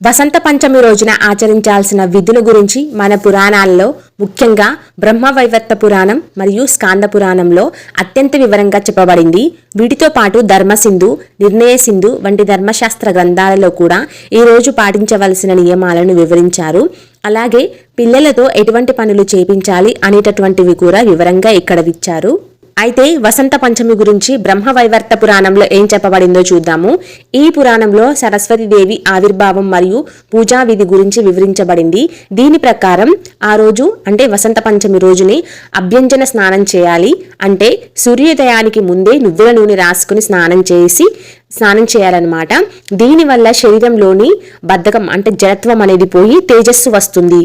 వసంత పంచమి రోజున ఆచరించాల్సిన విధుల గురించి మన పురాణాల్లో ముఖ్యంగా బ్రహ్మవైవర్త పురాణం మరియు స్కాంద పురాణంలో అత్యంత వివరంగా చెప్పబడింది. వీటితో పాటు ధర్మసింధు నిర్ణయ సింధు వంటి ధర్మశాస్త్ర గ్రంథాలలో కూడా ఈ రోజు పాటించవలసిన నియమాలను వివరించారు. అలాగే పిల్లలతో ఎటువంటి పనులు చేపించాలి అనేటటువంటివి కూడా వివరంగా ఇక్కడ ఇచ్చారు అయితే వసంత పంచమి గురించి బ్రహ్మవైవర్త పురాణంలో ఏం చెప్పబడిందో చూద్దాము. ఈ పురాణంలో సరస్వతీదేవి ఆవిర్భావం మరియు పూజా విధి గురించి వివరించబడింది. దీని ప్రకారం ఆ రోజు అంటే వసంత పంచమి రోజుని అభ్యంజన స్నానం చేయాలి. అంటే సూర్యోదయానికి ముందే నువ్వుల నూనె రాసుకుని స్నానం చేసి స్నానం చేయాలన్నమాట. దీనివల్ల శరీరంలోని బద్ధకం అంటే జడత్వం అనేది పోయి తేజస్సు వస్తుంది.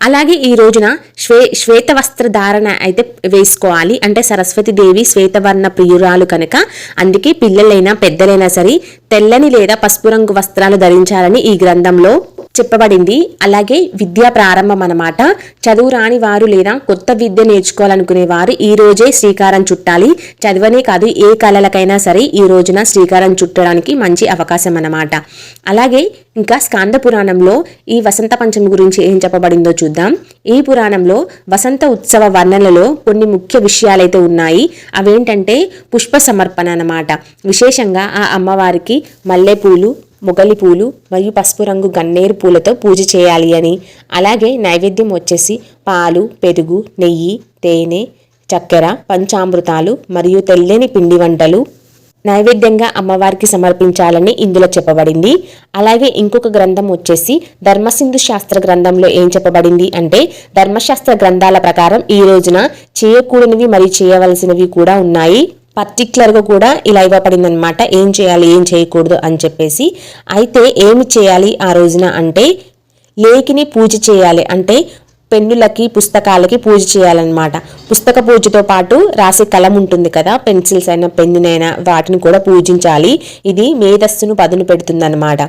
అలాగే ఈ రోజున శ్వే శ్వేత వస్త్ర ధారణ అయితే వేసుకోవాలి. అంటే సరస్వతి దేవి శ్వేతవర్ణ ప్రియురాలు కనుక అందుకే పిల్లలైనా పెద్దలైనా సరే తెల్లని లేదా పసుపు రంగు వస్త్రాలు ధరించాలని ఈ గ్రంథంలో చెప్పబడింది. అలాగే విద్యా ప్రారంభం అన్నమాట. చదువు రాని వారు లేదా కొత్త విద్య నేర్చుకోవాలనుకునే వారు ఈ రోజే శ్రీకారం చుట్టాలి. చదవనే కాదు ఏ కళలకైనా సరే ఈ రోజున శ్రీకారం చుట్టడానికి మంచి అవకాశం అన్నమాట. అలాగే ఇంకా స్కాంద పురాణంలో ఈ వసంత పంచమి గురించి ఏం చెప్పబడిందో చూద్దాం. ఈ పురాణంలో వసంత ఉత్సవ వర్ణనలో కొన్ని ముఖ్య విషయాలైతే ఉన్నాయి. అవేంటంటే పుష్ప సమర్పణ అన్నమాట. విశేషంగా ఆ అమ్మవారికి మల్లెపూలు మొగలి పూలు మరియు పసుపు రంగు గన్నేరు పూలతో పూజ చేయాలి అని. అలాగే నైవేద్యం వచ్చేసి పాలు పెరుగు నెయ్యి తేనె చక్కెర పంచామృతాలు మరియు తెల్లని పిండి వంటలు నైవేద్యంగా అమ్మవారికి సమర్పించాలని ఇందులో చెప్పబడింది. అలాగే ఇంకొక గ్రంథం వచ్చేసి ధర్మసింధు శాస్త్ర గ్రంథంలో ఏం చెప్పబడింది అంటే ధర్మశాస్త్ర గ్రంథాల ప్రకారం ఈ రోజున చేయకూడనివి మరియు చేయవలసినవి కూడా ఉన్నాయి. పర్టిక్యులర్గా కూడా ఇలా ఇవ్వబడింది అనమాట ఏం చేయాలి ఏం చేయకూడదు అని చెప్పేసి. అయితే ఏమి చేయాలి ఆ రోజున అంటే లేఖిని పూజ చేయాలి అంటే పెన్నులకి పుస్తకాలకి పూజ చేయాలన్నమాట. పుస్తక పూజతో పాటు రాసే కలం ఉంటుంది కదా పెన్సిల్స్ అయినా పెన్నునైనా వాటిని కూడా పూజించాలి. ఇది మేధస్సును పదును పెడుతుందన్నమాట.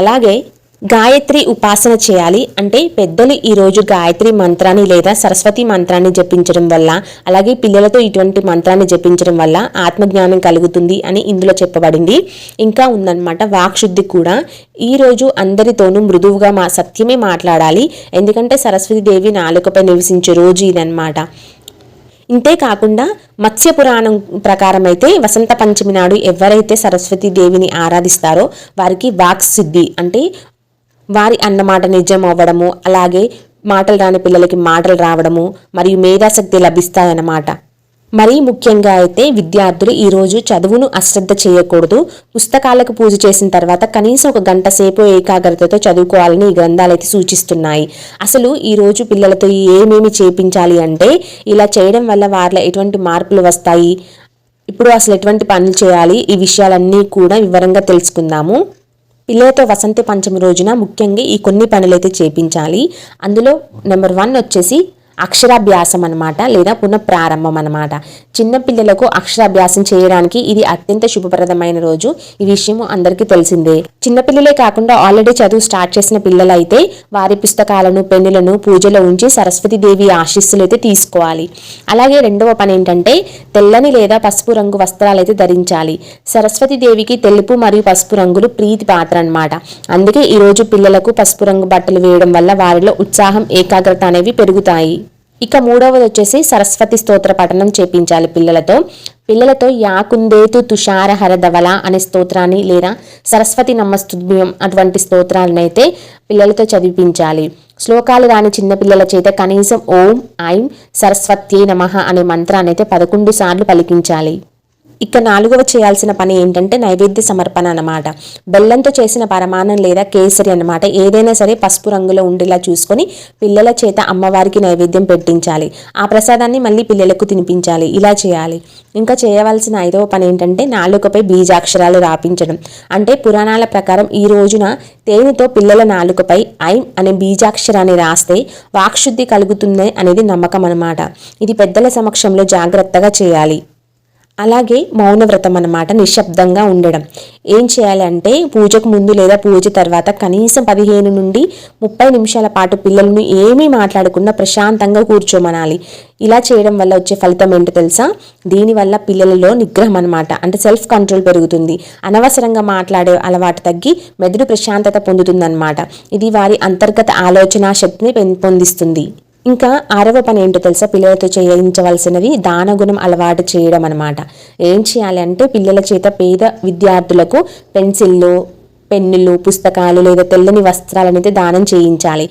అలాగే గాయత్రి ఉపాసన చేయాలి. అంటే పెద్దలు ఈరోజు గాయత్రి మంత్రాన్ని లేదా సరస్వతి మంత్రాన్ని జపించడం వల్ల అలాగే పిల్లలతో ఇటువంటి మంత్రాన్ని జపించడం వల్ల ఆత్మజ్ఞానం కలుగుతుంది అని ఇందులో చెప్పబడింది. ఇంకా ఉందన్నమాట వాక్శుద్ధి కూడా. ఈ రోజు అందరితోనూ మృదువుగా మా సత్యమే మాట్లాడాలి. ఎందుకంటే సరస్వతి దేవి నాలుకపై నివసించే రోజు ఇదన్నమాట. ఇంతే కాకుండా మత్స్య పురాణం ప్రకారం అయితే వసంత పంచమి నాడు ఎవరైతే సరస్వతి దేవిని ఆరాధిస్తారో వారికి వాక్ సిద్ధి అంటే వారి అన్నమాట నిజం అవ్వడము అలాగే మాటలు రాని పిల్లలకి మాటలు రావడము మరియు మేధాశక్తి లభిస్తాయన్నమాట. మరీ ముఖ్యంగా అయితే విద్యార్థులు ఈరోజు చదువును అశ్రద్ధ చేయకూడదు. పుస్తకాలకు పూజ చేసిన తర్వాత కనీసం ఒక గంట సేపు ఏకాగ్రతతో చదువుకోవాలని ఈ గ్రంథాలు అయితే సూచిస్తున్నాయి. అసలు ఈరోజు పిల్లలతో ఏమేమి చేపించాలి అంటే ఇలా చేయడం వల్ల వారిలో ఎటువంటి మార్పులు వస్తాయి? ఇప్పుడు అసలు ఎటువంటి పనులు చేయాలి? ఈ విషయాలన్నీ కూడా వివరంగా తెలుసుకుందాము. పిల్లలతో వసంత పంచమి రోజున ముఖ్యంగా ఈ కొన్ని పనులైతే చేపించాలి. అందులో నెంబర్ వన్ వచ్చేసి అక్షరాభ్యాసం అనమాట లేదా పునః ప్రారంభం అనమాట చిన్నపిల్లలకు అక్షరాభ్యాసం చేయడానికి ఇది అత్యంత శుభప్రదమైన రోజు. ఈ విషయం అందరికీ తెలిసిందే. చిన్నపిల్లలే కాకుండా ఆల్రెడీ చదువు స్టార్ట్ చేసిన పిల్లలైతే వారి పుస్తకాలను పెన్నులను పూజలో ఉంచి సరస్వతి దేవి ఆశీస్సులు అయితే తీసుకోవాలి. అలాగే రెండవ పని ఏంటంటే తెల్లని లేదా పసుపు రంగు వస్త్రాలు అయితే ధరించాలి. సరస్వతి దేవికి తెలుపు మరియు పసుపు రంగులు ప్రీతి పాత్ర అనమాట అందుకే ఈరోజు పిల్లలకు పసుపు రంగు బట్టలు వేయడం వల్ల వారిలో ఉత్సాహం ఏకాగ్రత అనేవి పెరుగుతాయి. ఇక మూడవది వచ్చేసి సరస్వతి స్తోత్ర పఠనం చేపించాలి పిల్లలతో. పిల్లలతో యాకుందేతు తుషారహర ధవల అనే స్తోత్రాన్ని లేదా సరస్వతి నమస్తుభ్యం అటువంటి స్తోత్రాలను అయితే పిల్లలతో చదివించాలి. శ్లోకాలు రాని చిన్నపిల్లల చేత కనీసం ఓం ఐం సరస్వత్యే నమః అనే మంత్రాన్ని అయితే పదకొండు సార్లు పలికించాలి. ఇక నాలుగవ చేయాల్సిన పని ఏంటంటే నైవేద్య సమర్పణ అనమాట బెల్లంతో చేసిన పరమానం లేదా కేసరి అన్నమాట. ఏదైనా సరే పసుపు రంగులో ఉండేలా చూసుకొని పిల్లల చేత అమ్మవారికి నైవేద్యం పెట్టించాలి. ఆ ప్రసాదాన్ని మళ్ళీ పిల్లలకు తినిపించాలి. ఇలా చేయాలి. ఇంకా చేయవలసిన ఐదవ పని ఏంటంటే నాలుకపై బీజాక్షరాలు రాపించడం. అంటే పురాణాల ప్రకారం ఈ రోజున తేనెతో పిల్లల నాలుకపై ఐం అనే బీజాక్షరాన్ని రాస్తే వాక్శుద్ధి కలుగుతుంది అనేది నమ్మకం అనమాట ఇది పెద్దల సమక్షంలో జాగ్రత్తగా చేయాలి. అలాగే మౌనవ్రతం అన్నమాట నిశ్శబ్దంగా ఉండడం. ఏం చేయాలంటే పూజకు ముందు లేదా పూజ తర్వాత కనీసం పదిహేను నుండి ముప్పై నిమిషాల పాటు పిల్లలను ఏమీ మాట్లాడకుండా ప్రశాంతంగా కూర్చోమనాలి. ఇలా చేయడం వల్ల వచ్చే ఫలితం ఏంటో తెలుసా? దీనివల్ల పిల్లలలో నిగ్రహం అనమాట అంటే సెల్ఫ్ కంట్రోల్ పెరుగుతుంది. అనవసరంగా మాట్లాడే అలవాటు తగ్గి మెదడు ప్రశాంతత పొందుతుందన్నమాట. ఇది వారి అంతర్గత ఆలోచన శక్తిని పెంపొందిస్తుంది ఇంకా ఆరవ పని ఏంటో తెలుసా? పిల్లలతో చేయించవలసినవి దానగుణం అలవాటు చేయడం అనమాట ఏం చేయాలి అంటే పిల్లల చేత పేద విద్యార్థులకు పెన్సిళ్ళు పెన్నులు పుస్తకాలు లేదా తెల్లని వస్త్రాలు అనేది దానం చేయించాలి.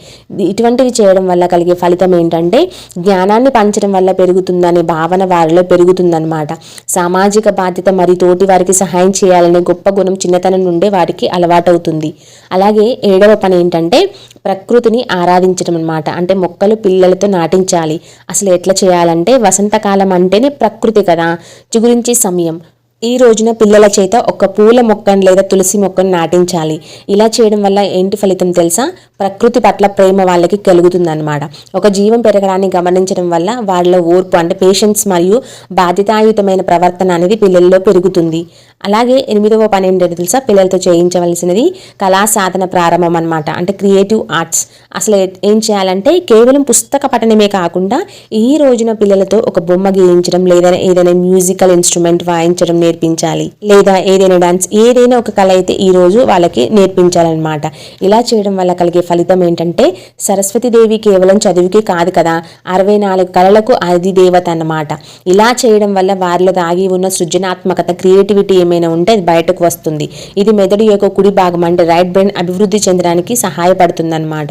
ఇటువంటివి చేయడం వల్ల కలిగే ఫలితం ఏంటంటే జ్ఞానాన్ని పంచడం వల్ల పెరుగుతుందనే భావన వారిలో పెరుగుతుందన్నమాట. సామాజిక బాధ్యత మరి తోటి వారికి సహాయం చేయాలనే గొప్ప గుణం చిన్నతనం నుండే వారికి అలవాటవుతుంది. అలాగే ఏడవ పని ఏంటంటే ప్రకృతిని ఆరాధించడం అనమాట అంటే మొక్కలు పిల్లలతో నాటించాలి. అసలు ఎట్లా చేయాలంటే వసంతకాలం అంటేనే ప్రకృతి కదా. చిగురించి సమయం. ఈ రోజున పిల్లల చేత ఒక పూల మొక్కను లేదా తులసి మొక్కను నాటించాలి. ఇలా చేయడం వల్ల ఏంటి ఫలితం తెలుసా? ప్రకృతి పట్ల ప్రేమ వాళ్ళకి కలుగుతుందన్నమాట. ఒక జీవం పెరగడాన్ని గమనించడం వల్ల వాళ్ళ ఓర్పు అంటే పేషెన్స్ మరియు బాధ్యతాయుతమైన ప్రవర్తన అనేది పిల్లల్లో పెరుగుతుంది. అలాగే ఎనిమిదవ పని ఏంటంటే తెలుసా? పిల్లలతో చేయించవలసినది కళా సాధన ప్రారంభం అనమాట అంటే క్రియేటివ్ ఆర్ట్స్ అసలు ఏం చేయాలంటే కేవలం పుస్తక పఠనమే కాకుండా ఈ రోజున పిల్లలతో ఒక బొమ్మ గీయించడం లేదా ఏదైనా మ్యూజికల్ ఇన్స్ట్రుమెంట్ వాయించడం నేర్పించాలి. లేదా ఏదైనా డాన్స్ ఏదైనా ఒక కళ అయితే ఈ రోజు వాళ్ళకి నేర్పించాలన్నమాట. ఇలా చేయడం వల్ల కలిగే ఫలితం ఏంటంటే సరస్వతీదేవి కేవలం చదువుకి కాదు కదా అరవై నాలుగు కళలకు అది దేవత అన్నమాట. ఇలా చేయడం వల్ల వారిలో దాగి ఉన్న సృజనాత్మకత క్రియేటివిటీ ఏమైనా ఉంటే అది బయటకు వస్తుంది. ఇది మెదడు యొక్క కుడి భాగం అంటే రైట్ బ్రెయిన్ అభివృద్ధి చెందడానికి సహాయపడుతుంది అన్నమాట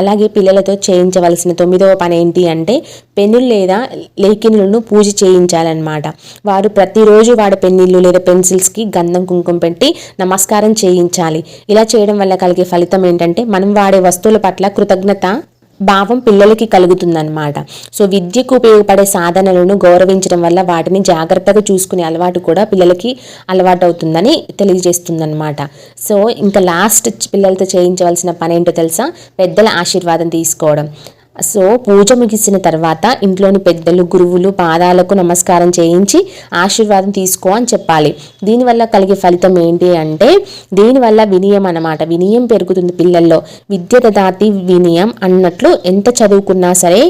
అలాగే పిల్లలతో చేయించవలసిన తొమ్మిదవ పని ఏంటి అంటే పెన్నులు లేదా లేఖినులను పూజ చేయించాలన్నమాట. వారు ప్రతిరోజు పెన్ పెన్నిళ్ళు లేదా పెన్సిల్స్కి గంధం కుంకుమ పెట్టి నమస్కారం చేయించాలి. ఇలా చేయడం వల్ల కలిగే ఫలితం ఏంటంటే మనం వాడే వస్తువుల పట్ల కృతజ్ఞత భావం పిల్లలకి కలుగుతుందన్నమాట. సో విద్యకు ఉపయోగపడే సాధనలను గౌరవించడం వల్ల వాటిని జాగ్రత్తగా చూసుకునే అలవాటు కూడా పిల్లలకి అలవాటు అవుతుందని తెలియజేస్తుందన్నమాట. సో ఇంకా లాస్ట్ పిల్లలతో చేయించవలసిన పని ఏంటో తెలుసా? పెద్దల ఆశీర్వాదం తీసుకోవడం. సో పూజ ముగిసిన తర్వాత ఇంట్లోని పెద్దలు గురువులు పాదాలకు నమస్కారం చేయించి ఆశీర్వాదం తీసుకో అని చెప్పాలి. దీనివల్ల కలిగే ఫలితం ఏంటి అంటే దీనివల్ల వినయం అన్నమాట. వినయం పెరుగుతుంది పిల్లల్లో. విద్య దాటి వినయం అన్నట్లు ఎంత చదువుకున్నా సరే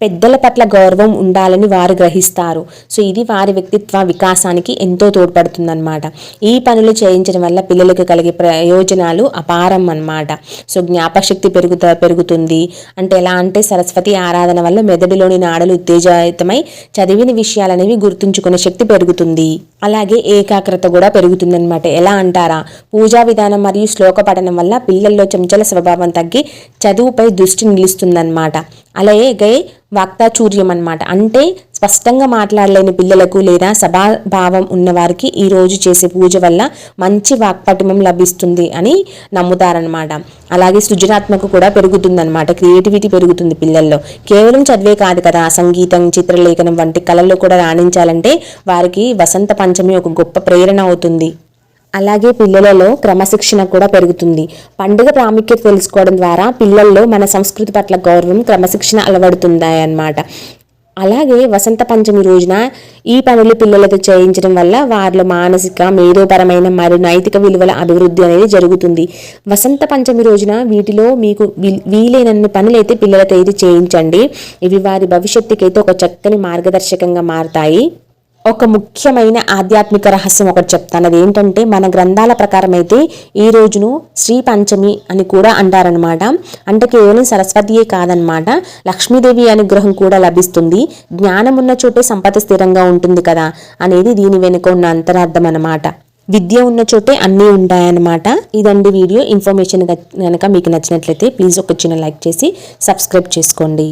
పెద్దల పట్ల గౌరవం ఉండాలని వారు గ్రహిస్తారు. సో ఇది వారి వ్యక్తిత్వ వికాసానికి ఎంతో తోడ్పడుతుందన్నమాట. ఈ పనులు చేయించడం వల్ల పిల్లలకు కలిగే ప్రయోజనాలు అపారం అన్నమాట. సో జ్ఞాపకశక్తి పెరుగుత పెరుగుతుంది. అంటే ఎలా అంటే సరస్వతి ఆరాధన వల్ల మెదడులోని నాడలు ఉత్తేజితమై చదివిన విషయాలనేవి గుర్తుంచుకునే శక్తి పెరుగుతుంది. అలాగే ఏకాగ్రత కూడా పెరుగుతుందన్నమాట. ఎలా అంటారా? పూజా విధానం మరియు శ్లోక పఠనం వల్ల పిల్లల్లో చంచల స్వభావం తగ్గి చదువుపై దృష్టి నిలుస్తుందన్నమాట. అలాగే వాక్తాచూర్యం అనమాట అంటే స్పష్టంగా మాట్లాడలేని పిల్లలకు లేదా సభాభావం ఉన్నవారికి ఈ రోజు చేసే పూజ వల్ల మంచి వాక్పటిమం లభిస్తుంది అని నమ్ముతారనమాట అలాగే సృజనాత్మక కూడా పెరుగుతుందన్నమాట. క్రియేటివిటీ పెరుగుతుంది పిల్లల్లో. కేవలం చదివే కాదు కదా సంగీతం చిత్రలేఖనం వంటి కళల్లో కూడా రాణించాలంటే వారికి వసంత పంచమి ఒక గొప్ప ప్రేరణ అవుతుంది. అలాగే పిల్లలలో క్రమశిక్షణ కూడా పెరుగుతుంది. పండుగ ప్రాముఖ్యత తెలుసుకోవడం ద్వారా పిల్లల్లో మన సంస్కృతి పట్ల గౌరవం క్రమశిక్షణ అలవడుతుందన్నమాట. అలాగే వసంత పంచమి రోజున ఈ పనులు పిల్లలతో చేయించడం వల్ల వారిలో మానసిక మేధోపరమైన మరియు నైతిక విలువల అభివృద్ధి అనేది జరుగుతుంది. వసంత పంచమి రోజున వీటిలో మీకు వీలైనన్ని పనులైతే పిల్లలతో అయితే చేయించండి. ఇవి వారి భవిష్యత్తుకైతే అయితే ఒక చక్కని మార్గదర్శకంగా మారతాయి. ఒక ముఖ్యమైన ఆధ్యాత్మిక రహస్యం ఒకటి చెప్తాను. అది ఏంటంటే మన గ్రంథాల ప్రకారం అయితే ఈ రోజును శ్రీ పంచమి అని కూడా అంటారనమాట అంటే కేవలం సరస్వతియే కాదనమాట లక్ష్మీదేవి అనుగ్రహం కూడా లభిస్తుంది. జ్ఞానం ఉన్న చోటే సంపద స్థిరంగా ఉంటుంది కదా అనేది దీని వెనుక ఉన్న అంతరార్థం అనమాట విద్య ఉన్న చోటే అన్నీ ఉంటాయన్నమాట. ఇదండి వీడియో. ఇన్ఫర్మేషన్ కనుక మీకు నచ్చినట్లయితే ప్లీజ్ ఒక చిన్న లైక్ చేసి సబ్స్క్రైబ్ చేసుకోండి.